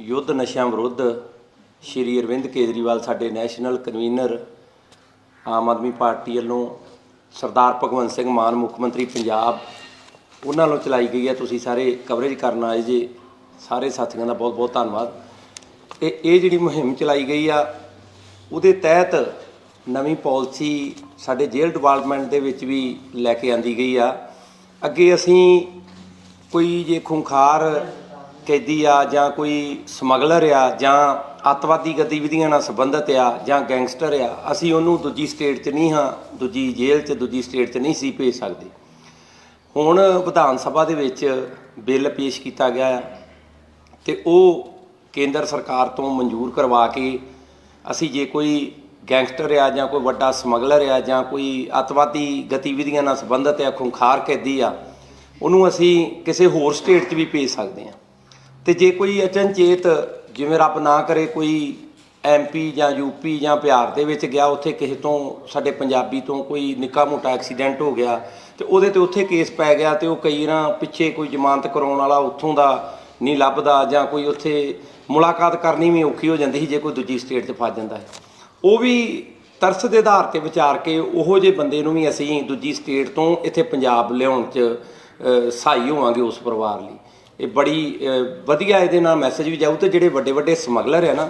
ਯੁੱਧ ਨਸ਼ਿਆਂ ਵਿਰੁੱਧ ਸ਼੍ਰੀ ਅਰਵਿੰਦ ਕੇਜਰੀਵਾਲ, ਸਾਡੇ national convener, Aam Aadmi party ਵੱਲੋਂ ਸਰਦਾਰ ਭਗਵੰਤ ਸਿੰਘ ਮਾਨ, ਮੁੱਖ ਮੰਤਰੀ ਪੰਜਾਬ, ਉਹਨਾਂ ਵੱਲੋਂ ਚਲਾਈ ਗਈ ਹੈ। ਤੁਸੀਂ ਸਾਰੇ ਕਵਰੇਜ ਕਰਨ ਆਏ ਜੇ। ਸਾਰੇ ਸਾਥੀਆਂ ਦਾ ਬਹੁਤ ਬਹੁਤ ਧੰਨਵਾਦ। ਤੇ ਇਹ ਜਿਹੜੀ ਮੁਹਿੰਮ ਚਲਾਈ ਗਈ ਆ, ਉਹਦੇ ਤਹਿਤ ਨਵੀਂ ਪਾਲਿਸੀ ਸਾਡੇ ਜੇਲ੍ਹ ਡਿਪਾਰਟਮੈਂਟ ਦੇ ਵਿੱਚ ਵੀ ਲੈ ਕੇ ਆਂਦੀ ਗਈ ਆ। ਅੱਗੇ ਅਸੀਂ ਕੋਈ ਜੇ ਖੁੰਖਾਰ ਕੈਦੀ ਆ ਜਾਂ ਕੋਈ ਸਮਗਲਰ ਆ ਜਾਂ ਅੱਤਵਾਦੀ ਗਤੀਵਿਧੀਆਂ ਨਾਲ ਸੰਬੰਧਿਤ ਆ ਜਾਂ ਗੈਂਗਸਟਰ ਆ, ਅਸੀਂ ਉਹਨੂੰ ਦੂਜੀ ਸਟੇਟ 'ਚ ਨਹੀਂ ਹਾਂ, ਦੂਜੀ ਜੇਲ੍ਹ 'ਚ, ਦੂਜੀ ਸਟੇਟ 'ਚ ਨਹੀਂ ਸੀ ਭੇਜ ਸਕਦੇ। ਹੁਣ ਵਿਧਾਨ ਸਭਾ ਦੇ ਵਿੱਚ ਬਿੱਲ ਪੇਸ਼ ਕੀਤਾ ਗਿਆ ਆ ਤੇ ਉਹ ਕੇਂਦਰ ਸਰਕਾਰ ਤੋਂ ਮਨਜ਼ੂਰ ਕਰਵਾ ਕੇ ਅਸੀਂ ਜੇ ਕੋਈ ਗੈਂਗਸਟਰ ਆ ਜਾਂ ਕੋਈ ਵੱਡਾ ਸਮਗਲਰ ਆ ਜਾਂ ਕੋਈ ਅੱਤਵਾਦੀ ਗਤੀਵਿਧੀਆਂ ਨਾਲ ਸੰਬੰਧਿਤ ਆ, ਖੁੰਖਾਰ ਕੈਦੀ ਆ, ਉਹਨੂੰ ਅਸੀਂ ਕਿਸੇ ਹੋਰ ਸਟੇਟ 'ਚ ਵੀ ਭੇਜ ਸਕਦੇ ਹਾਂ ਤੇ ਜੇ ਕੋਈ ਅਚਨਚੇਤ ਜਿਵੇਂ ਰੱਬ ਨਾ ਕਰੇ ਕੋਈ ਐਮਪੀ ਜਾਂ ਯੂਪੀ ਜਾਂ ਬਿਹਾਰ ਦੇ ਵਿੱਚ ਗਿਆ, ਉੱਥੇ ਕਿਸੇ ਤੋਂ, ਸਾਡੇ ਪੰਜਾਬੀ ਤੋਂ ਕੋਈ ਨਿੱਕਾ ਮੋਟਾ ਐਕਸੀਡੈਂਟ ਹੋ ਗਿਆ ਤੇ ਉਹਦੇ ਤੇ ਉੱਥੇ ਕੇਸ ਪੈ ਗਿਆ ਤੇ ਉਹ ਕਈ ਨਾ ਪਿੱਛੇ ਕੋਈ ਜ਼ਮਾਨਤ ਕਰਾਉਣ ਵਾਲਾ ਉੱਥੋਂ ਦਾ ਨਹੀਂ ਲੱਭਦਾ ਜਾਂ ਕੋਈ ਉੱਥੇ ਮੁਲਾਕਾਤ ਕਰਨੀ ਵੀ ਔਖੀ ਹੋ ਜਾਂਦੀ ਸੀ, ਜੇ ਕੋਈ ਦੂਜੀ ਸਟੇਟ 'ਚ ਫਸ ਜਾਂਦਾ ਹੈ ਉਹ ਵੀ ਤਰਸ ਦੇ ਆਧਾਰ ਤੇ ਵਿਚਾਰ ਕੇ ਉਹੋ ਜਿਹੇ ਬੰਦੇ ਨੂੰ ਵੀ ਅਸੀਂ ਦੂਜੀ ਸਟੇਟ ਤੋਂ ਇੱਥੇ ਪੰਜਾਬ ਲਿਆਉਣ 'ਚ ਸਹਾਈ ਹੋਵਾਂਗੇ ਉਸ ਪਰਿਵਾਰ ਲਈ। ਇਹ ਬੜੀ ਵਧੀਆ ਇਹਦੇ ਨਾਲ ਮੈਸੇਜ ਵੀ ਜਾਊ ਤੇ ਜਿਹੜੇ ਵੱਡੇ ਵੱਡੇ ਸਮਗਲਰ ਹੈ ਨਾ,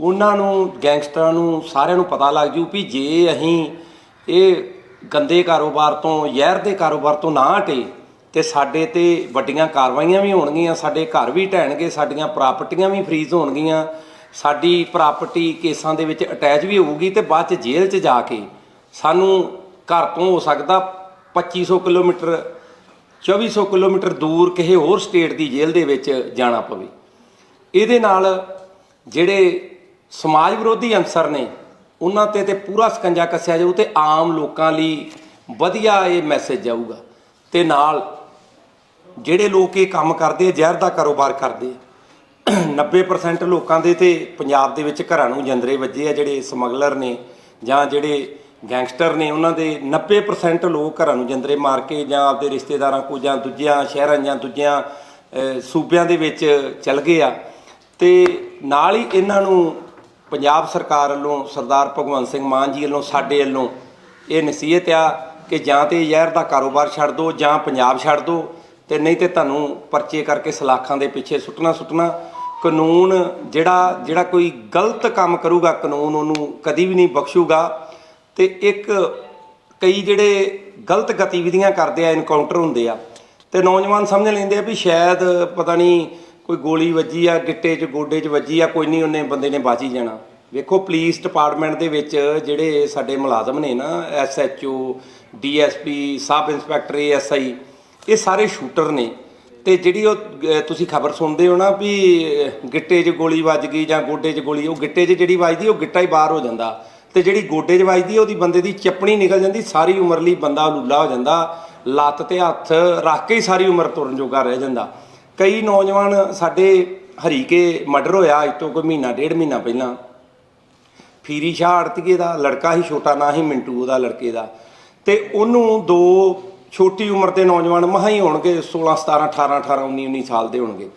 ਉਹਨਾਂ ਨੂੰ ਗੈਂਗਸਟਰਾਂ ਨੂੰ, ਸਾਰਿਆਂ ਨੂੰ ਪਤਾ ਲੱਗ ਜੂ ਵੀ ਜੇ ਅਸੀਂ ਇਹ ਗੰਦੇ ਕਾਰੋਬਾਰ ਤੋਂ, ਜ਼ਹਿਰ ਦੇ ਕਾਰੋਬਾਰ ਤੋਂ ਨਾ ਹਟੇ, ਤੇ ਸਾਡੇ ਤੇ ਵੱਡੀਆਂ ਕਾਰਵਾਈਆਂ ਵੀ ਹੋਣਗੀਆਂ, ਸਾਡੇ ਘਰ ਵੀ ਢਹਿਣਗੇ, ਸਾਡੀਆਂ ਪ੍ਰਾਪਰਟੀਆਂ ਵੀ ਫਰੀਜ਼ ਹੋਣਗੀਆਂ, ਸਾਡੀ ਪ੍ਰਾਪਰਟੀ ਕੇਸਾਂ ਦੇ ਵਿੱਚ ਅਟੈਚ ਵੀ ਹੋਊਗੀ ਤੇ ਬਾਅਦ ਚ ਜੇਲ੍ਹ 'ਚ ਜਾ ਕੇ ਸਾਨੂੰ ਘਰ ਤੋਂ ਹੋ ਸਕਦਾ 2500 ਕਿਲੋਮੀਟਰ 2400 ਕਿਲੋਮੀਟਰ ਦੂਰ ਕਿਸੇ ਹੋਰ ਸਟੇਟ ਦੀ ਜੇਲ੍ਹ ਦੇ ਵਿੱਚ ਜਾਣਾ ਪਵੇ। ਇਹਦੇ ਨਾਲ ਜਿਹੜੇ ਸਮਾਜ ਵਿਰੋਧੀ ਅੰਸਰ ਨੇ, ਉਹਨਾਂ ਤੇ ਤੇ ਪੂਰਾ ਸਕੰਜਾ ਕੱਸਿਆ ਜਾਊ ਤੇ ਆਮ ਲੋਕਾਂ ਲਈ ਵਧੀਆ ਇਹ ਮੈਸੇਜ ਜਾਊਗਾ। ਤੇ ਨਾਲ ਜਿਹੜੇ ਲੋਕ ਇਹ ਕੰਮ ਕਰਦੇ ਆ, ਜ਼ਹਿਰ ਦਾ ਕਾਰੋਬਾਰ ਕਰਦੇ ਆ 90% ਲੋਕਾਂ ਦੇ ਤੇ ਪੰਜਾਬ ਦੇ ਵਿੱਚ ਘਰਾਂ ਨੂੰ ਜੰਦਰੇ ਵੱਜੇ ਆ ਜਿਹੜੇ ਸਮਗਲਰ ਨੇ ਜਾਂ ਜਿਹੜੇ ਗੈਂਗਸਟਰ ਨੇ ਉਹਨਾਂ ਦੇ 90% ਲੋਕ ਘਰਾਂ ਨੂੰ ਜੰਦਰੇ ਮਾਰ ਕੇ ਜਾਂ ਆਪਦੇ ਰਿਸ਼ਤੇਦਾਰਾਂ ਕੋ ਜਾਂ ਦੂਜਿਆਂ ਸ਼ਹਿਰਾਂ ਜਾਂ ਦੂਜਿਆਂ ਸੂਬਿਆਂ ਦੇ ਵਿੱਚ ਚਲ ਗਏ ਆ। ਤੇ ਨਾਲ ਹੀ ਇਹਨਾਂ ਨੂੰ ਪੰਜਾਬ ਸਰਕਾਰ ਵੱਲੋਂ ਸਰਦਾਰ ਭਗਵੰਤ ਸਿੰਘ ਮਾਨ ਜੀ ਵੱਲੋਂ, ਸਾਡੇ ਵੱਲੋਂ ਇਹ ਨਸੀਹਤ ਆ ਕਿ ਜਾਂ ਤੇ ਜ਼ਹਿਰ ਦਾ ਕਾਰੋਬਾਰ ਛੱਡ ਦਿਓ ਜਾਂ ਪੰਜਾਬ ਛੱਡ ਦਿਓ ਤੇ ਨਹੀਂ ਤੇ ਤੁਹਾਨੂੰ ਪਰਚੇ ਕਰਕੇ ਸਲਾਖਾਂ ਦੇ ਪਿੱਛੇ ਸੁੱਟਣਾ ਸੁੱਟਣਾ। ਕਾਨੂੰਨ ਜਿਹੜਾ ਜਿਹੜਾ ਕੋਈ ਗਲਤ ਕੰਮ ਕਰੂਗਾ ਕਾਨੂੰਨ ਉਹਨੂੰ ਕਦੀ ਵੀ ਨਹੀਂ ਬਖਸ਼ੂਗਾ। ਤੇ ਇੱਕ ਕਈ ਜਿਹੜੇ ਗਲਤ ਗਤੀਵਿਧੀਆਂ ਕਰਦੇ ਆ ਇਨਕਾਊਂਟਰ ਹੁੰਦੇ ਆ ਤੇ ਨੌਜਵਾਨ ਸਮਝ ਲੈਂਦੇ ਆ ਵੀ ਸ਼ਾਇਦ ਪਤਾ ਨਹੀਂ ਕੋਈ ਗੋਲੀ ਵੱਜੀ ਆ ਗਿੱਟੇ 'ਚ ਗੋਡੇ 'ਚ ਵੱਜੀ ਆ ਕੋਈ ਨਹੀਂ ਉਹਨੇ ਬੰਦੇ ਨੇ ਬਚ ਹੀ ਜਾਣਾ। ਵੇਖੋ ਪੁਲਿਸ ਡਿਪਾਰਟਮੈਂਟ ਦੇ ਵਿੱਚ ਜਿਹੜੇ ਸਾਡੇ ਮੁਲਾਜ਼ਮ ਨੇ ਨਾ SHO DSP sub inspector ASI ਇਹ ਸਾਰੇ ਸ਼ੂਟਰ ਨੇ। ਤੇ ਜਿਹੜੀ ਉਹ ਅਹ, ਤੁਸੀਂ ਖਬਰ ਸੁਣਦੇ ਹੋ ਨਾ ਵੀ ਗਿੱਟੇ 'ਚ ਗੋਲੀ ਵੱਜ ਗਈ ਜਾਂ ਗੋਡੇ 'ਚ ਗੋਲੀ ਉਹ ਗਿੱਟੇ 'ਚ ਜਿਹੜੀ ਵੱਜਦੀ ਉਹ ਗਿੱਟਾ ਹੀ ਬਾਹਰ ਹੋ ਜਾਂਦਾ। ਤੇ ਜਿਹੜੀ ਗੋਡੇ 'ਚ ਵੱਜਦੀ ਉਹਦੀ ਬੰਦੇ ਦੀ ਚੱਪਣੀ ਨਿਕਲ ਜਾਂਦੀ, ਸਾਰੀ ਉਮਰ ਲਈ ਬੰਦਾ ਲੂਲਾ ਹੋ ਜਾਂਦਾ, ਲੱਤ ਤੇ ਹੱਥ ਰੱਖ ਕੇ ਹੀ ਸਾਰੀ ਉਮਰ ਤੁਰਨ ਜੋਗਾ ਰਹਿ ਜਾਂਦਾ। ਕਈ ਨੌਜਵਾਨ ਸਾਡੇ ਹਰੀਕੇ ਮਰਡਰ ਹੋਇਆ ਅੱਜ ਤੋਂ ਕੋਈ ਮਹੀਨਾ, ਡੇਢ ਮਹੀਨਾ ਪਹਿਲਾਂ। ਫੀਰੀ ਸ਼ਾਹ ਆੜਤੀਏ ਦਾ, ਲੜਕਾ ਹੀ ਛੋਟਾ, ਨਾ ਹੀ ਮਿੰਟੂ ਉਹਦਾ ਲੜਕੇ ਦਾ। ਤੇ ਉਹਨੂੰ ਦੋ ਛੋਟੀ ਉਮਰ ਦੇ ਨੌਜਵਾਨ ਮਹਾ ਹੀ ਹੋਣਗੇ 16 17 18 18 19 19 ਸਾਲ ਦੇ ਹੋਣਗੇ।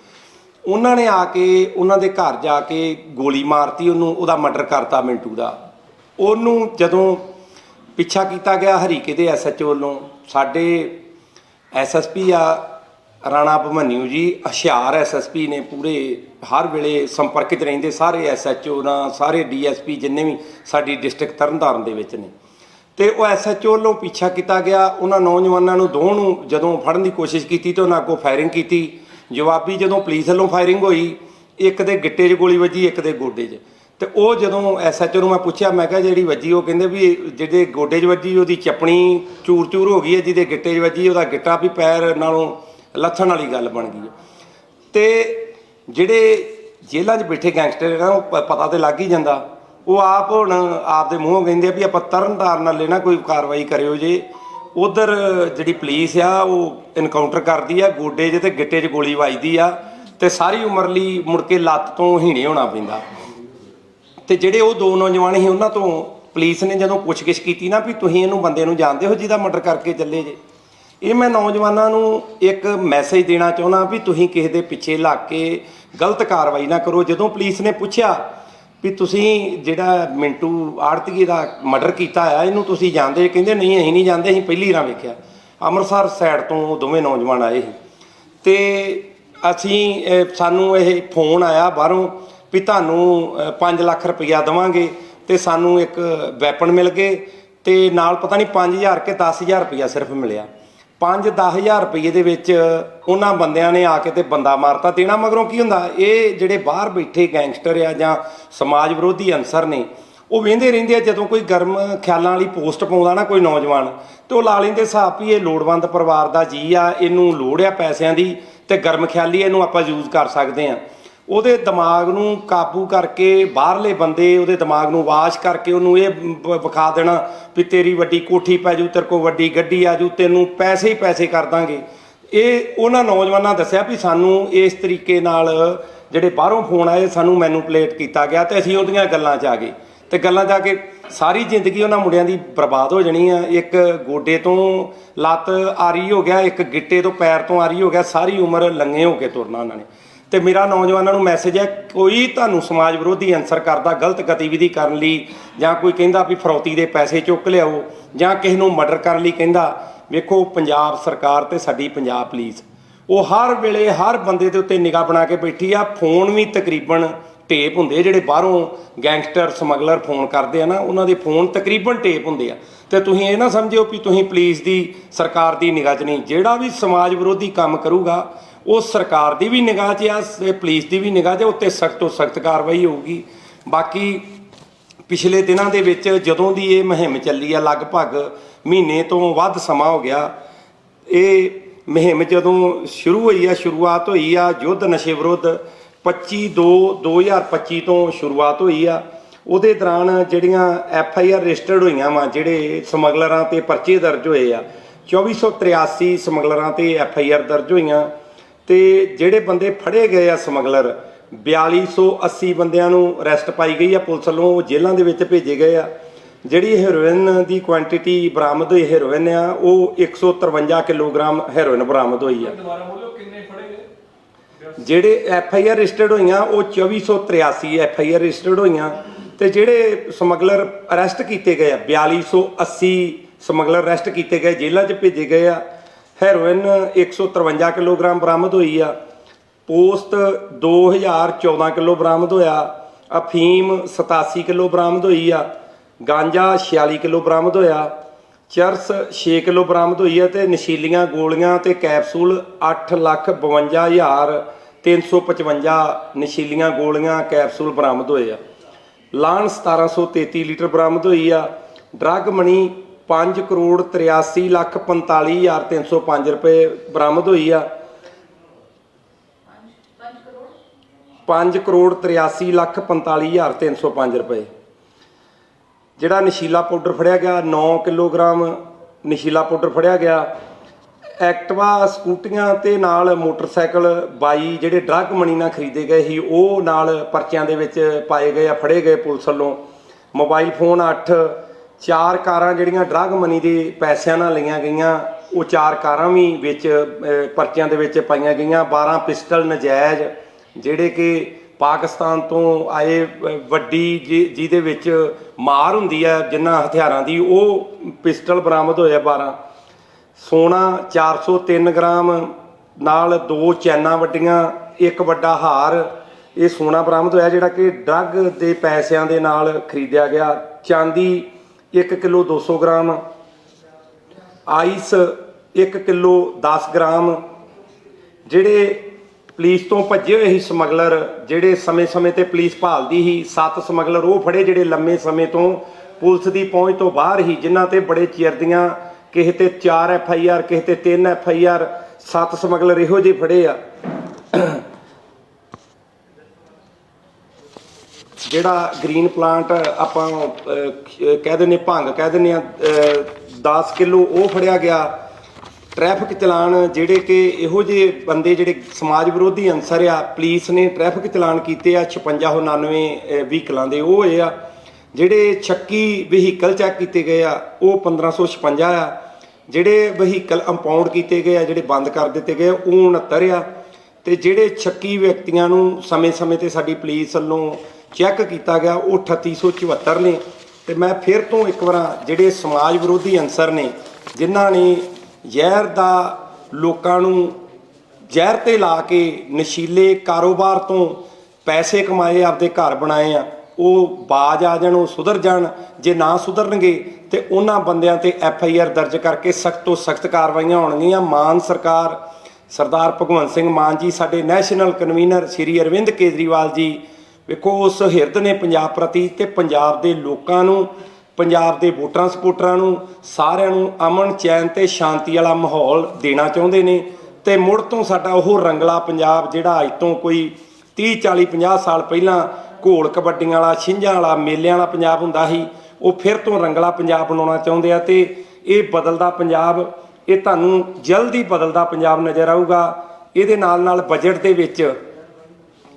ਉਹਨਾਂ ਨੇ ਆ ਕੇ, ਉਹਨਾਂ ਦੇ ਘਰ ਜਾ ਕੇ ਗੋਲੀ ਮਾਰਤੀ, ਉਹਨੂੰ, ਉਹਦਾ ਮਰਡਰ ਕਰਤਾ ਮਿੰਟੂ ਦਾ। ਉਹਨੂੰ ਜਦੋਂ ਪਿੱਛਾ ਕੀਤਾ ਗਿਆ ਹਰੀਕੇ ਦੇ ਐਸਐਚਓ ਵੱਲੋਂ, ਸਾਡੇ ਐਸਐਸਪੀ ਆ ਰਾਣਾ ਭਮਨਿਊ ਜੀ, ਹੁਸ਼ਿਆਰ ਐਸਐਸਪੀ ਨੇ ਪੂਰੇ ਹਰ ਵੇਲੇ ਸੰਪਰਕਿਤ ਰਹਿੰਦੇ ਸਾਰੇ ਐਸਐਚਓ ਨਾਲ, ਸਾਰੇ ਡੀਐਸਪੀ ਜਿੰਨੇ ਵੀ ਸਾਡੀ ਡਿਸਟ੍ਰਿਕਟ ਤਰਨਤਾਰਨ ਦੇ ਵਿੱਚ ਨੇ। ਤੇ ਉਹ ਐਸਐਚਓ ਵੱਲੋਂ ਪਿੱਛਾ ਕੀਤਾ ਗਿਆ, ਉਹਨਾਂ ਨੌਜਵਾਨਾਂ ਨੂੰ ਦੋਹਾਂ ਨੂੰ ਜਦੋਂ ਫੜਨ ਦੀ ਕੋਸ਼ਿਸ਼ ਕੀਤੀ ਤੇ ਉਹਨਾਂ ਅੱਗੋਂ ਫਾਇਰਿੰਗ ਕੀਤੀ। ਜਵਾਬੀ ਜਦੋਂ ਪੁਲਿਸ ਵੱਲੋਂ ਫਾਇਰਿੰਗ ਹੋਈ, ਇੱਕ ਦੇ ਗਿੱਟੇ 'ਚ ਗੋਲੀ ਵੱਜੀ, ਇੱਕ ਦੇ ਗੋਡੇ 'ਚ। ਤੇ ਉਹ ਜਦੋਂ ਐਸਐਚਓ ਨੂੰ ਮੈਂ ਪੁੱਛਿਆ, ਮੈਂ ਕਿਹਾ ਜਿਹੜੀ ਵੱਜੀ, ਉਹ ਕਹਿੰਦੇ ਵੀ ਜਿਹਦੇ ਗੋਡੇ 'ਚ ਵੱਜੀ, ਉਹਦੀ ਚੱਪਣੀ ਚੂਰ-ਚੂਰ ਹੋ ਗਈ ਹੈ, ਜਿਹਦੇ ਗਿੱਟੇ 'ਚ ਵੱਜੀ, ਉਹਦਾ ਗਿੱਟਾ ਵੀ ਪੈਰ ਨਾਲੋਂ ਲੱਥਣ ਵਾਲੀ ਗੱਲ ਬਣ ਗਈ ਹੈ। ਤੇ ਜਿਹੜੇ ਜੇਲ੍ਹਾਂ 'ਚ ਬੈਠੇ ਗੈਂਗਸਟਰ ਆ ਉਹ ਪਤਾ ਤੇ ਲੱਗ ਹੀ ਜਾਂਦਾ। ਉਹ ਆਪ ਹੁਣ ਆਪ ਦੇ ਮੂੰਹੋਂ ਕਹਿੰਦੇ ਆ ਵੀ ਆਪਾਂ ਤਰਨਤਾਰਨ ਨਾਲ ਲੈਣਾ ਕੋਈ ਕਾਰਵਾਈ ਕਰਿਓ ਜੇ। ਉਧਰ ਜਿਹੜੀ ਪੁਲਿਸ ਆ, ਉਹ ਇਨਕਾਊਂਟਰ ਕਰਦੀ ਆ, ਗੋਡੇ 'ਚ ਤੇ ਗਿੱਟੇ 'ਚ ਗੋਲੀ ਵੱਜਦੀ ਆ ਤੇ ਸਾਰੀ ਉਮਰ ਲਈ ਮੁੜ ਕੇ ਲੱਤ ਤੋਂ ਹੀਣੇ ਹੋਣਾ ਪੈਂਦਾ। ਤੇ ਜਿਹੜੇ ਉਹ ਦੋ ਨੌਜਵਾਨ ਸੀ, ਉਹਨਾਂ ਤੋਂ ਪੁਲਿਸ ਨੇ ਜਦੋਂ ਪੁੱਛਗਿੱਛ ਕੀਤੀ ਨਾ ਵੀ ਤੁਸੀਂ ਇਹਨੂੰ ਬੰਦੇ ਨੂੰ ਜਾਣਦੇ ਹੋ ਜਿਹਦਾ ਮਰਡਰ ਕਰਕੇ ਚੱਲੇ ਜੇ, ਇਹ ਮੈਂ ਨੌਜਵਾਨਾਂ ਨੂੰ ਇੱਕ ਮੈਸੇਜ ਦੇਣਾ ਚਾਹੁੰਦਾ ਵੀ ਤੁਸੀਂ ਕਿਸੇ ਦੇ ਪਿੱਛੇ ਲੱਗ ਕੇ ਗਲਤ ਕਾਰਵਾਈ ਨਾ ਕਰੋ। ਜਦੋਂ ਪੁਲਿਸ ਨੇ ਪੁੱਛਿਆ ਵੀ ਤੁਸੀਂ ਜਿਹੜਾ ਮਿੰਟੂ ਆੜਤੀਏ ਦਾ ਮਰਡਰ ਕੀਤਾ ਆ ਇਹਨੂੰ ਤੁਸੀਂ ਜਾਣਦੇ ਕਹਿੰਦੇ ਨਹੀਂ, ਅਸੀਂ ਨਹੀਂ ਜਾਣਦੇ, ਅਸੀਂ ਪਹਿਲੀ ਵਾਰ ਵੇਖਿਆ। ਅੰਮ੍ਰਿਤਸਰ ਸਾਈਡ ਤੋਂ ਉਹ ਦੋਵੇਂ ਨੌਜਵਾਨ ਆਏ ਸੀ। ਤੇ ਅਸੀਂ ਸਾਨੂੰ ਇਹ ਫੋਨ ਆਇਆ ਬਾਹਰੋਂ ਵੀ ਤੁਹਾਨੂੰ 5 ਲੱਖ ਰੁਪਇਆ ਦੇਵਾਂਗੇ ਤੇ ਸਾਨੂੰ ਇੱਕ ਵੈਪਨ ਮਿਲ ਗਏ ਤੇ ਨਾਲ ਪਤਾ ਨਹੀਂ 5000 ਕੇ 10000 ਰੁਪਇਆ ਸਿਰਫ ਮਿਲਿਆ। 5-10000 ਰੁਪਏ ਦੇ ਵਿੱਚ ਉਹਨਾਂ ਬੰਦਿਆਂ ਨੇ ਆ ਕੇ ਤੇ ਬੰਦਾ ਮਾਰਤਾ। ਦੇਣਾ ਮਗਰੋਂ ਕੀ ਹੁੰਦਾ? ਇਹ ਜਿਹੜੇ ਬਾਹਰ ਬੈਠੇ ਗੈਂਗਸਟਰ ਆ ਜਾਂ ਸਮਾਜ ਵਿਰੋਧੀ ਅਨਸਰ ਨੇ, ਉਹ ਵੇਂਦੇ ਰਹਿੰਦੇ ਆ ਜਦੋਂ ਕੋਈ ਗਰਮ ਖਿਆਲਾਂ ਵਾਲੀ ਪੋਸਟ ਪਾਉਂਦਾ ਨਾ ਕੋਈ ਨੌਜਵਾਨ, ਤੇ ਉਹ ਲਾ ਲੈਂਦੇ ਹਿਸਾਬ ਵੀ ਇਹ ਲੋੜਵੰਦ ਪਰਿਵਾਰ ਦਾ ਜੀ ਆ, ਇਹਨੂੰ ਲੋੜ ਆ ਪੈਸਿਆਂ ਦੀ ਤੇ ਗਰਮ ਖਿਆਲੀ ਇਹਨੂੰ ਆਪਾਂ ਯੂਜ਼ ਕਰ ਸਕਦੇ ਆ। ਉਹਦੇ ਦਿਮਾਗ ਨੂੰ ਕਾਬੂ ਕਰਕੇ ਬਾਹਰਲੇ ਬੰਦੇ ਉਹਦੇ ਦਿਮਾਗ ਨੂੰ ਵਾਸ਼ ਕਰਕੇ ਉਹਨੂੰ ਇਹ ਬ- ਵਿਖਾ ਦੇਣਾ ਵੀ ਤੇਰੀ ਵੱਡੀ ਕੋਠੀ ਪੈ ਜੂ, ਤੇਰੇ ਕੋਲ ਵੱਡੀ ਗੱਡੀ ਆ ਜੂ, ਤੈਨੂੰ ਪੈਸੇ ਹੀ ਪੈਸੇ ਕਰ ਦਾਂਗੇ। ਇਹ ਉਹਨਾਂ ਨੌਜਵਾਨਾਂ ਦੱਸਿਆ ਵੀ ਸਾਨੂੰ ਇਸ ਤਰੀਕੇ ਨਾਲ ਜਿਹੜੇ ਬਾਹਰੋਂ ਫੋਨ ਆਏ, ਸਾਨੂੰ ਮੈਨੂਪਲੇਟ ਕੀਤਾ ਗਿਆ ਤੇ ਅਸੀਂ ਉਹਦੀਆਂ ਗੱਲਾਂ 'ਚ ਆ ਗਏ। ਤੇ ਗੱਲਾਂ 'ਚ ਆ ਕੇ ਸਾਰੀ ਜ਼ਿੰਦਗੀ ਉਹਨਾਂ ਮੁੰਡਿਆਂ ਦੀ ਬਰਬਾਦ ਹੋ ਜਾਣੀ ਆ। ਇੱਕ ਗੋਡੇ ਤੋਂ ਲੱਤ ਆਰੀ ਹੋ ਗਿਆ, ਇੱਕ ਗਿੱਟੇ ਤੋਂ ਪੈਰ ਤੋਂ ਆਰੀ ਹੋ ਗਿਆ, ਸਾਰੀ ਉਮਰ ਲੰਗੇ ਹੋ ਕੇ ਤੁਰਨਾ ਉਹਨਾਂ ਨੇ। ਤੇ ਮੇਰਾ ਨੌਜਵਾਨਾਂ ਨੂੰ ਮੈਸੇਜ ਹੈ ਕੋਈ ਤੁਹਾਨੂੰ ਸਮਾਜ ਵਿਰੋਧੀ ਅਨਸਰ ਕਰਦਾ ਗਲਤ ਗਤੀਵਿਧੀ ਕਰਨ ਲਈ ਜਾਂ ਕੋਈ ਕਹਿੰਦਾ ਵੀ ਫਰੌਤੀ ਦੇ ਪੈਸੇ ਚੁੱਕ ਲਿਆਓ ਜਾਂ ਕਿਸੇ ਨੂੰ ਮਰਡਰ ਕਰਨ ਲਈ ਕਹਿੰਦਾ ਵੇਖੋ ਪੰਜਾਬ ਸਰਕਾਰ ਤੇ ਸਾਡੀ ਪੰਜਾਬ ਪੁਲਿਸ ਉਹ ਹਰ ਵੇਲੇ ਹਰ ਬੰਦੇ ਦੇ ਉੱਤੇ ਨਿਗਾਹ ਬਣਾ ਕੇ ਬੈਠੀ ਆ ਫੋਨ ਵੀ ਤਕਰੀਬਨ ਟੇਪ ਹੁੰਦੇ ਆ, ਜਿਹੜੇ ਬਾਹਰੋਂ ਗੈਂਗਸਟਰ ਸਮਗਲਰ ਫੋਨ ਕਰਦੇ ਆ ਨਾ ਉਹਨਾਂ ਦੇ ਫੋਨ ਤਕਰੀਬਨ ਟੇਪ ਹੁੰਦੇ ਆ। ਤੇ ਤੁਸੀਂ ਇਹ ਨਾ ਸਮਝਿਓ ਵੀ ਤੁਸੀਂ ਪੁਲਿਸ ਦੀ ਸਰਕਾਰ ਦੀ ਨਿਗਾਹ 'ਚ ਨਹੀਂ ਜਿਹੜਾ ਵੀ ਸਮਾਜ ਵਿਰੋਧੀ ਕੰਮ ਕਰੂਗਾ ਉਹ ਸਰਕਾਰ ਦੀ ਵੀ ਨਿਗਾਹ 'ਚ ਆ ਪੁਲਿਸ ਦੀ ਵੀ ਨਿਗਾਹ 'ਚ ਉੱਤੇ ਸਖਤ ਤੋਂ ਸਖਤ ਕਾਰਵਾਈ ਹੋਊਗੀ। ਬਾਕੀ ਪਿਛਲੇ ਦਿਨਾਂ ਦੇ ਵਿੱਚ ਜਦੋਂ ਦੀ ਇਹ ਮੁਹਿੰਮ ਚੱਲੀ ਆ, ਲਗਭਗ ਮਹੀਨੇ ਤੋਂ ਵੱਧ ਸਮਾਂ ਹੋ ਗਿਆ, ਇਹ ਮੁਹਿੰਮ ਜਦੋਂ ਸ਼ੁਰੂ ਹੋਈ ਆ, ਸ਼ੁਰੂਆਤ ਹੋਈ ਆ, ਯੁੱਧ ਨਸ਼ੇ ਵਿਰੁੱਧ 25 2 2025 ਤੋਂ ਸ਼ੁਰੂਆਤ ਹੋਈ ਆ। ਉਹਦੇ ਦੌਰਾਨ ਜਿਹੜੀਆਂ ਐਫ ਆਈ ਆਰ ਰਜਿਸਟਰਡ ਹੋਈਆਂ ਵਾ, ਜਿਹੜੇ ਸਮਗਲਰਾਂ ਤੇ ਪਰਚੇ ਦਰਜ ਹੋਏ ਆ 2483 ਸਮਗਲਰਾਂ ਤੇ ਐਫ ਆਈ ਆਰ ਦਰਜ ਹੋਈਆਂ। ਤੇ ਜਿਹੜੇ ਬੰਦੇ ਫੜੇ ਗਏ ਆ ਸਮਗਲਰ 4280 ਬੰਦਿਆਂ ਨੂੰ ਅਰੈਸਟ ਪਾਈ ਗਈ ਆ ਪੁਲਿਸ ਵੱਲੋਂ ਉਹ ਜੇਲ੍ਹਾਂ ਦੇ ਵਿੱਚ ਭੇਜੇ ਗਏ ਆ। ਜਿਹੜੀ ਹੈਰੋਇਨ ਦੀ ਕੁਆਂਟੀਟੀ ਬਰਾਮਦ ਹੋਈ ਹੈਰੋਇਨ ਆ ਉਹ 153 ਕਿਲੋਗ੍ਰਾਮ ਹੈਰੋਇਨ ਬਰਾਮਦ ਹੋਈ ਆ। ਜਿਹੜੇ ਐਫ ਆਈ ਆਰ ਰਜਿਸਟਰਡ ਹੋਈਆਂ ਉਹ 2483 ਐਫ ਆਈ ਆਰ ਰਜਿਸਟਰਡ ਹੋਈਆਂ। ਤੇ ਜਿਹੜੇ ਸਮਗਲਰ ਅਰੈਸਟ ਕੀਤੇ ਗਏ ਆ 4280 ਸਮਗਲਰ ਅਰੈਸਟ ਕੀਤੇ ਗਏ ਜੇਲ੍ਹਾਂ 'ਚ ਭੇਜੇ ਗਏ ਆ। ਹੈਰੋਇਨ 153 ਕਿਲੋਗ੍ਰਾਮ ਬਰਾਮਦ ਹੋਈ ਆ। ਪੋਸਟ 2014 ਕਿਲੋ ਬਰਾਮਦ ਹੋਇਆ। ਅਫੀਮ 87 ਕਿਲੋ ਬਰਾਮਦ ਹੋਈ ਆ। ਗਾਂਜਾ 46 ਕਿਲੋ ਬਰਾਮਦ ਹੋਇਆ। ਚਰਸ 6 ਕਿਲੋ ਬਰਾਮਦ ਹੋਈ ਆ ਤੇ ਨਸ਼ੀਲੀਆਂ ਗੋਲੀਆਂ ਤੇ ਕੈਪਸੂਲ 852355 ਨਸ਼ੀਲੀਆਂ ਗੋਲੀਆਂ ਕੈਪਸੂਲ ਬਰਾਮਦ ਹੋਏ ਆ। ਲਾਣ 1733 ਲੀਟਰ ਬਰਾਮਦ ਹੋਈ ਆ। ਡਰੱਗ ਮਨੀ 5 ਕਰੋੜ 83 ਲੱਖ 45 ਹਜ਼ਾਰ 305 ਰੁਪਏ ਬਰਾਮਦ ਹੋਈ ਆ। 5 ਕਰੋੜ 83 ਲੱਖ 45 ਹਜ਼ਾਰ 305 ਰੁਪਏ। ਜਿਹੜਾ ਨਸ਼ੀਲਾ ਪਾਊਡਰ ਫੜਿਆ ਗਿਆ 9 ਕਿਲੋਗ੍ਰਾਮ ਨਸ਼ੀਲਾ ਪਾਊਡਰ ਫੜਿਆ ਗਿਆ। ਐਕਟਵਾ, ਸਕੂਟੀਆਂ ਤੇ ਨਾਲ ਮੋਟਰਸਾਈਕਲ 22 ਜਿਹੜੇ ਡਰੱਗ ਮਨੀ ਨਾਲ ਖਰੀਦੇ ਗਏ ਸੀ, ਉਹ ਨਾਲ ਪਰਚਿਆਂ ਦੇ ਵਿੱਚ ਪਾਏ ਗਏ ਆ, ਫੜੇ ਗਏ ਪੁਲਿਸ ਵੱਲੋਂ। ਮੋਬਾਈਲ ਫੋਨ 8 ਚਾਰ ਕਾਰਾਂ ਜਿਹੜੀਆਂ ਡਰੱਗ ਮਨੀ ਦੇ ਪੈਸਿਆਂ ਨਾਲ ਲਈਆਂ ਗਈਆਂ, ਉਹ ਚਾਰ ਕਾਰਾਂ ਵੀ ਵਿੱਚ ਪਰਚਿਆਂ ਦੇ ਵਿੱਚ ਪਾਈਆਂ ਗਈਆਂ। 12 ਪਿਸਟਲ ਨਜਾਇਜ਼, ਜਿਹੜੇ ਕਿ ਪਾਕਿਸਤਾਨ ਤੋਂ ਆਏ ਵੱਡੀ ਜਿ- ਜਿਹਦੇ ਵਿੱਚ ਮਾਰ ਹੁੰਦੀ ਹੈ ਜਿਨ੍ਹਾਂ ਹਥਿਆਰਾਂ ਦੀ, ਉਹ ਪਿਸਟਲ ਬਰਾਮਦ ਹੋਇਆ 12 ਸੋਨਾ 403 ਗ੍ਰਾਮ, ਨਾਲ ਦੋ ਚੈਨਾਂ ਵੱਡੀਆਂ, ਇੱਕ ਵੱਡਾ ਹਾਰ, ਇਹ ਸੋਨਾ ਬਰਾਮਦ ਹੋਇਆ, ਜਿਹੜਾ ਕਿ ਡਰੱਗ ਦੇ ਪੈਸਿਆਂ ਦੇ ਨਾਲ ਖਰੀਦਿਆ ਗਿਆ। ਚਾਂਦੀ 1 kilo 200 gram, ice 1 kilo 10 gram. ਜਿਹੜੇ ਪੁਲਿਸ ਤੋਂ ਭੱਜੇ ਹੋਏ ਸੀ ਸਮਗਲਰ, ਜਿਹੜੇ ਸਮੇਂ-ਸਮੇਂ ਤੇ ਪੁਲਿਸ ਭਾਲਦੀ ਸੀ, ਸੱਤ ਸਮਗਲਰ ਉਹ ਫੜੇ ਜਿਹੜੇ ਲੰਮੇ ਸਮੇਂ ਤੋਂ ਪੁਲਿਸ ਦੀ ਪਹੁੰਚ ਤੋਂ ਬਾਹਰ ਹੀ ਜਿਨ੍ਹਾਂ ਤੇ ਬੜੇ ਚਿਰ ਦੀਆਂ ਕਿਸੇ ਤੇ 4 ਐਫ ਆਈ ਆਰ, ਕਿਸੇ ਤੇ 3 ਐਫ ਆਈ ਆਰ, ਸੱਤ ਸਮਗਲਰ ਇਹੋ ਜਿਹੇ ਫੜੇ ਆ। ਜਿਹੜਾ ਗ੍ਰੀਨ ਪਲਾਂਟ ਆਪਾਂ ਅਹ, ਕਹਿ ਦਿੰਨੇ ਭੰਗ ਕਹਿ ਦਿੰਨੇ ਆ 10 ਕਿਲੋ ਉਹ ਫੜਿਆ ਗਿਆ ਟ੍ਰੈਫਿਕ ਚਲਾਨ ਜਿਹੜੇ ਕਿ ਇਹੋ ਜਿਹੇ ਬੰਦੇ ਜਿਹੜੇ ਸਮਾਜ ਵਿਰੋਧੀ ਅਨਸਰ ਆ ਪੁਲਿਸ ਨੇ ਟ੍ਰੈਫਿਕ ਚਲਾਨ ਕੀਤੇ ਆ 5699 ਵਹੀਕਲਾਂ ਦੇ ਉਹ ਹੋਏ ਆ ਜਿਹੜੇ 36 ਵਹੀਕਲ ਚੈੱਕ ਕੀਤੇ ਗਏ ਆ ਉਹ 1556 ਆ ਜਿਹੜੇ ਵਹੀਕਲ ਇੰਪਾਊਂਡ ਕੀਤੇ ਗਏ ਆ ਜਿਹੜੇ ਬੰਦ ਕਰ ਦਿੱਤੇ ਗਏ ਆ, ਉਹ 69 ਆ ਤੇ ਜਿਹੜੇ ਸ਼ੱਕੀ ਵਿਅਕਤੀਆਂ ਨੂੰ ਸਮੇਂ-ਸਮੇਂ ਤੇ ਸਾਡੀ ਪੁਲਿਸ ਵੱਲੋਂ ਚੈੱਕ ਕੀਤਾ ਗਿਆ, ਉਹ 3874 ਨੇ ਤੇ ਮੈਂ ਫਿਰ ਤੋਂ ਇੱਕ ਵਾਰ ਜਿਹੜੇ ਸਮਾਜ ਵਿਰੋਧੀ ਅੰਸਰ ਨੇ, ਜਿਨ੍ਹਾਂ ਨੇ ਜ਼ਹਿਰ ਦਾ ਲੋਕਾਂ ਨੂੰ ਜ਼ਹਿਰ ਤੇ ਲਾ ਕੇ ਨਸ਼ੀਲੇ ਕਾਰੋਬਾਰ ਤੋਂ ਪੈਸੇ ਕਮਾਏ, ਆਪਦੇ ਘਰ ਬਣਾਏ ਆ, ਉਹ ਬਾਜ ਆ ਜਾਣ, ਉਹ ਸੁਧਰ ਜਾਣ, ਜੇ ਨਾ ਸੁਧਰਨਗੇ ਤੇ ਉਹਨਾਂ ਬੰਦਿਆਂ ਤੇ ਐਫ ਆਈ ਆਰ ਦਰਜ ਕਰਕੇ ਸਖਤ ਤੋਂ ਸਖਤ ਕਾਰਵਾਈਆਂ ਹੋਣਗੀਆਂ। ਮਾਨ ਸਰਕਾਰ, ਸਰਦਾਰ ਭਗਵੰਤ ਸਿੰਘ ਮਾਨ ਜੀ, ਸਾਡੇ ਨੈਸ਼ਨਲ ਕਨਵੀਨਰ ਸ਼੍ਰੀ ਅਰਵਿੰਦ ਕੇਜਰੀਵਾਲ ਜੀ ਵੇਖੋ, ਉਸ ਹਿਰਦ ਨੇ ਪੰਜਾਬ ਪ੍ਰਤੀ ਤੇ ਪੰਜਾਬ ਦੇ ਲੋਕਾਂ ਨੂੰ, ਪੰਜਾਬ ਦੇ ਵੋਟਰਾਂ ਸਪੋਰਟਰਾਂ ਨੂੰ, ਸਾਰਿਆਂ ਨੂੰ ਅਮਨ, ਚੈਨ ਤੇ ਸ਼ਾਂਤੀ ਵਾਲਾ ਮਾਹੌਲ ਦੇਣਾ ਚਾਹੁੰਦੇ ਨੇ। ਤੇ ਮੁੜ ਤੋਂ ਸਾਡਾ ਉਹ ਰੰਗਲਾ ਪੰਜਾਬ ਜਿਹੜਾ ਅੱਜ ਤੋਂ ਕੋਈ 30 40 50 ਸਾਲ ਪਹਿਲਾਂ ਘੋਲ ਕਬੱਡੀਆਂ ਵਾਲਾ, ਛਿੰਝਾਂ ਵਾਲਾ, ਮੇਲਿਆਂ ਵਾਲਾ ਪੰਜਾਬ ਹੁੰਦਾ ਸੀ, ਉਹ ਫਿਰ ਤੋਂ ਰੰਗਲਾ ਪੰਜਾਬ ਬਣਾਉਣਾ ਚਾਹੁੰਦੇ ਆ ਤੇ ਇਹ ਬਦਲਦਾ ਪੰਜਾਬ, ਇਹ ਤੁਹਾਨੂੰ ਜਲਦੀ ਬਦਲਦਾ ਪੰਜਾਬ ਨਜ਼ਰ ਆਊਗਾ। ਇਹਦੇ ਨਾਲ ਨਾਲ ਬਜਟ ਦੇ ਵਿੱਚ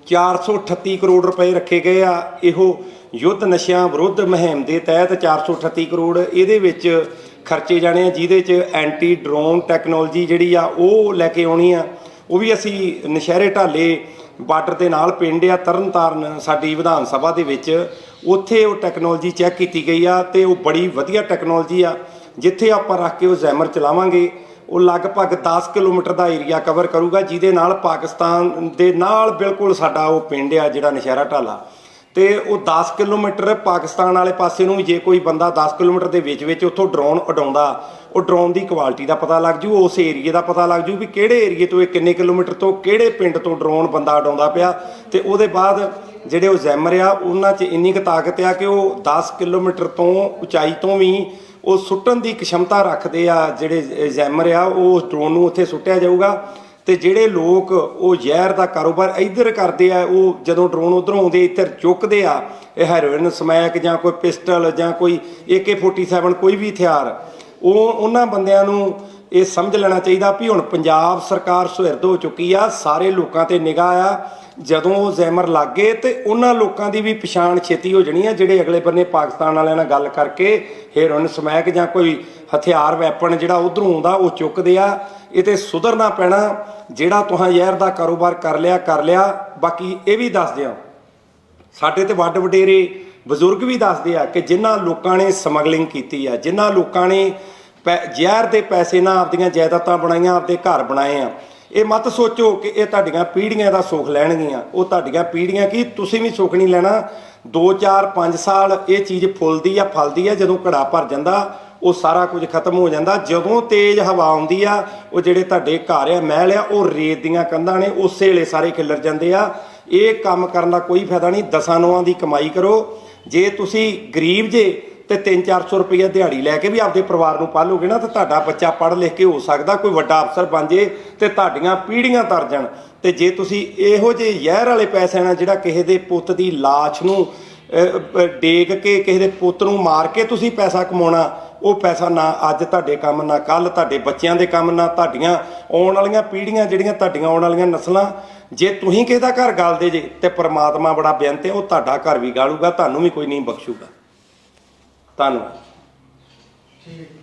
438 ਕਰੋੜ ਰੁਪਏ ਰੱਖੇ ਗਏ ਆ। ਇਹੋ ਯੁੱਧ ਨਸ਼ਿਆਂ ਵਿਰੁੱਧ ਮੁਹਿੰਮ ਦੇ ਤਹਿਤ 438 ਕਰੋੜ ਇਹਦੇ ਵਿੱਚ ਖਰਚੇ ਜਾਣੇ ਆ, ਜਿਹਦੇ 'ਚ ਐਂਟੀ ਡਰੋਨ ਟੈਕਨੋਲੋਜੀ ਜਿਹੜੀ ਆ, ਉਹ ਲੈ ਕੇ ਆਉਣੀ ਆ। ਉਹ ਵੀ ਅਸੀਂ ਨਸ਼ਹਿਰੇ ਢਾਲੇ ਬਾਰਡਰ ਦੇ ਨਾਲ ਪਿੰਡ ਆ, ਤਰਨਤਾਰਨ ਸਾਡੀ ਵਿਧਾਨ ਸਭਾ ਦੇ ਵਿੱਚ। ਉੱਥੇ ਉਹ ਟੈਕਨੋਲੋਜੀ ਚੈੱਕ ਕੀਤੀ ਗਈ ਆ ਤੇ ਉਹ ਬੜੀ ਵਧੀਆ ਟੈਕਨੋਲੋਜੀ ਆ, ਜਿੱਥੇ ਆਪਾਂ ਰੱਖ ਕੇ ਉਹ ਜ਼ੈਮਰ ਚਲਾਵਾਂਗੇ। ਉਹ ਲਗਭਗ 10 ਕਿਲੋਮੀਟਰ ਦਾ ਏਰੀਆ ਕਵਰ ਕਰੂਗਾ, ਜਿਹਦੇ ਨਾਲ ਪਾਕਿਸਤਾਨ ਦੇ ਨਾਲ ਬਿਲਕੁਲ ਸਾਡਾ ਉਹ ਪਿੰਡ ਆ, ਜਿਹੜਾ ਨਸ਼ਹਿਰਾ ਢਾਲਾ। ਤੇ ਉਹ 10 ਕਿਲੋਮੀਟਰ ਪਾਕਿਸਤਾਨ ਵਾਲੇ ਪਾਸੇ ਨੂੰ ਵੀ ਜੇ ਕੋਈ ਬੰਦਾ 10 ਕਿਲੋਮੀਟਰ ਦੇ ਵਿੱਚ ਵਿੱਚ ਉੱਥੋਂ ਡਰੋਨ ਉਡਾਉਂਦਾ, ਉਹ ਡਰੋਨ ਦੀ ਕੁਆਲਿਟੀ ਦਾ ਪਤਾ ਲੱਗ ਜੂ, ਉਸ ਏਰੀਏ ਦਾ ਪਤਾ ਲੱਗ ਜੂ ਵੀ ਕਿਹੜੇ ਏਰੀਏ ਤੋਂ ਇਹ ਕਿੰਨੇ ਕਿਲੋਮੀਟਰ ਤੋਂ ਕਿਹੜੇ ਪਿੰਡ ਤੋਂ ਡਰੋਨ ਬੰਦਾ ਉਡਾਉਂਦਾ ਪਿਆ। ਤੇ ਉਹਦੇ ਬਾਅਦ ਜਿਹੜੇ ਉਹ ਜ਼ੈਮਰ ਆ, ਉਹਨਾਂ 'ਚ ਇੰਨੀ ਕੁ ਤਾਕਤ ਆ ਕਿ ਉਹ 10 ਕਿਲੋਮੀਟਰ ਤੋਂ ਉਚਾਈ ਤੋਂ ਵੀ ਉਹ ਸੁੱਟਣ ਦੀ ਕਿਸ਼ਮਤਾ ਰੱਖਦੇ ਆ ਜਿਹੜੇ ਜ਼ੈਮਰ ਆ, ਉਹ ਡਰੋਨ ਨੂੰ ਉੱਥੇ ਸੁੱਟਿਆ ਜਾਊਗਾ। ਤੇ ਜਿਹੜੇ ਲੋਕ ਉਹ ਜ਼ਹਿਰ ਦਾ ਕਾਰੋਬਾਰ ਇੱਧਰ ਕਰਦੇ ਆ, ਉਹ ਜਦੋਂ ਡਰੋਨ ਉਧਰੋਂ ਆਉਂਦੇ ਇੱਧਰ ਚੁੱਕਦੇ ਆ, ਇਹ ਹੈਰੋਇਨ, ਸਮੈਕ ਜਾਂ ਕੋਈ ਪਿਸਟਲ ਜਾਂ ਕੋਈ AK47 ਕੋਈ ਵੀ ਹਥਿਆਰ, ਉਹ ਉਹਨਾਂ ਬੰਦਿਆਂ ਨੂੰ ਇਹ ਸਮਝ ਲੈਣਾ ਚਾਹੀਦਾ ਵੀ ਹੁਣ ਪੰਜਾਬ ਸਰਕਾਰ ਸੁਹਿਰਦ ਹੋ ਚੁੱਕੀ ਆ, ਸਾਰੇ ਲੋਕਾਂ ਤੇ ਨਿਗਾਹ ਆ। ਜਦੋਂ ਉਹ ਜ਼ੈਮਰ ਲੱਗੇ ਤੇ ਉਹਨਾਂ ਲੋਕਾਂ ਦੀ ਵੀ ਪਛਾਣ ਛੇਤੀ ਹੋ ਜਣੀ ਆ, ਜਿਹੜੇ ਅਗਲੇ ਬੰਨੇ ਪਾਕਿਸਤਾਨ ਵਾਲਿਆਂ ਨਾਲ ਗੱਲ ਕਰਕੇ ਹੈਰੋਇਨ ਸਮੈਕ ਜਾਂ ਕੋਈ ਹਥਿਆਰ ਵੈਪਨ ਜਿਹੜਾ ਉਧਰੋਂ ਆਉਂਦਾ, ਉਹ ਚੁੱਕਦੇ ਆ। ਇਹ ਤੇ ਸੁਧਰਨਾ ਪੈਣਾ, ਜਿਹੜਾ ਤੁਹਾਂ ਜ਼ਹਿਰ ਦਾ ਕਾਰੋਬਾਰ ਕਰ ਲਿਆ ਕਰ ਲਿਆ। ਬਾਕੀ ਇਹ ਵੀ ਦੱਸ ਦਿਆਂ ਸਾਡੇ ਤੇ ਵੱਡ ਵਡੇਰੇ ਬਜ਼ੁਰਗ ਵੀ ਦੱਸਦੇ ਆ ਕਿ ਜਿਨ੍ਹਾਂ ਲੋਕਾਂ ਨੇ ਸਮਗਲਿੰਗ ਕੀਤੀ ਆ, ਜਿਨ੍ਹਾਂ ਲੋਕਾਂ ਨੇ ਜ਼ਹਿਰ ਦੇ ਪੈਸੇ ਨਾਲ ਆਪਦੀਆਂ ਜਾਇਦਾਦਾਂ ਬਣਾਈਆਂ, ਆਪਦੇ ਘਰ ਬਣਾਏ ਆ। ਇਹ ਮਤ ਸੋਚੋ ਕਿ ਇਹ ਤੁਹਾਡੀਆਂ ਪੀੜ੍ਹੀਆਂ ਦਾ ਸੁੱਖ ਲੈਣਗੀਆਂ। ਉਹ ਤੁਹਾਡੀਆਂ ਪੀੜ੍ਹੀਆਂ ਕੀ? ਤੁਸੀਂ ਵੀ ਸੁੱਖ ਨਹੀਂ ਲੈਣਾ। 2 4 5 ਸਾਲ ਇਹ ਚੀਜ਼ ਫੁੱਲਦੀ ਆ, ਫਲਦੀ ਆ, ਜਦੋਂ ਘੜਾ ਭਰ ਜਾਂਦਾ, ਉਹ ਸਾਰਾ ਕੁਝ ਖਤਮ ਹੋ ਜਾਂਦਾ। ਜਦੋਂ ਤੇਜ਼ ਹਵਾ ਆਉਂਦੀ ਆ, ਉਹ ਜਿਹੜੇ ਤੁਹਾਡੇ ਘਰ ਆ, ਮਹਿਲ ਆ, ਉਹ ਰੇਤ ਦੀਆਂ ਕੰਧਾਂ ਨੇ ਉਸੇ ਵੇਲੇ ਸਾਰੇ ਖਿਲਰ ਜਾਂਦੇ ਆ। ਇਹ ਕੰਮ ਕਰਨ ਦਾ ਕੋਈ ਫਾਇਦਾ ਨਹੀਂ। ਦਸਾਂ ਨੌਆਂ ਦੀ ਕਮਾਈ ਕਰੋ। ਜੇ ਤੁਸੀਂ ਗਰੀਬ ਜੇ ਤੇ 3-400 ਰੁਪਏ ਦਿਹਾੜੀ ਲੈ ਕੇ ਵੀ ਆਪਦੇ ਪਰਿਵਾਰ ਨੂੰ ਪਾਲੋਗੇ ਨਾ, ਤਾਂ ਤੁਹਾਡਾ ਬੱਚਾ ਪੜ੍ਹ ਲਿਖ ਕੇ ਹੋ ਸਕਦਾ, ਕੋਈ ਵੱਡਾ ਅਫਸਰ ਬਣ ਜੇ ਤੇ ਤੁਹਾਡੀਆਂ ਪੀੜ੍ਹੀਆਂ ਤਰ ਜਾਣ। ਤੇ ਜੇ ਤੁਸੀਂ ਇਹੋ ਜਿਹੇ ਜ਼ਹਿਰ ਵਾਲੇ ਪੈਸਿਆਂ ਨਾਲ ਜਿਹੜਾ ਕਿਸੇ ਦੇ ਪੁੱਤ ਦੀ ਲਾਸ਼ ਨੂੰ ਡੇਗ ਕੇ ਕਿਸੇ ਦੇ ਪੁੱਤ ਨੂੰ ਮਾਰ ਕੇ ਤੁਸੀਂ ਪੈਸਾ ਕਮਾਉਣਾ, ਉਹ ਪੈਸਾ ਨਾ ਅੱਜ ਤੁਹਾਡੇ ਕੰਮ, ਨਾ ਕੱਲ ਤੁਹਾਡੇ ਬੱਚਿਆਂ ਦੇ ਕੰਮ, ਨਾ ਤੁਹਾਡੀਆਂ ਆਉਣ ਵਾਲੀਆਂ ਪੀੜ੍ਹੀਆਂ ਜਿਹੜੀਆਂ ਤੁਹਾਡੀਆਂ ਆਉਣ ਵਾਲੀਆਂ ਨਸਲਾਂ। ਜੇ ਤੁਸੀਂ ਕਿਸੇ ਦਾ ਘਰ ਗਾਲਦੇ ਜੇ ਤੇ ਪ੍ਰਮਾਤਮਾ ਬੜਾ ਬੇਅੰਤ ਹੈ, ਉਹ ਤੁਹਾਡਾ ਘਰ ਵੀ ਗਾਲੂਗਾ, ਤੁਹਾਨੂੰ ਵੀ ਕੋਈ ਨਹੀਂ ਬਖਸ਼ੂਗਾ। ਧੰਨਵਾਦ। ਠੀਕ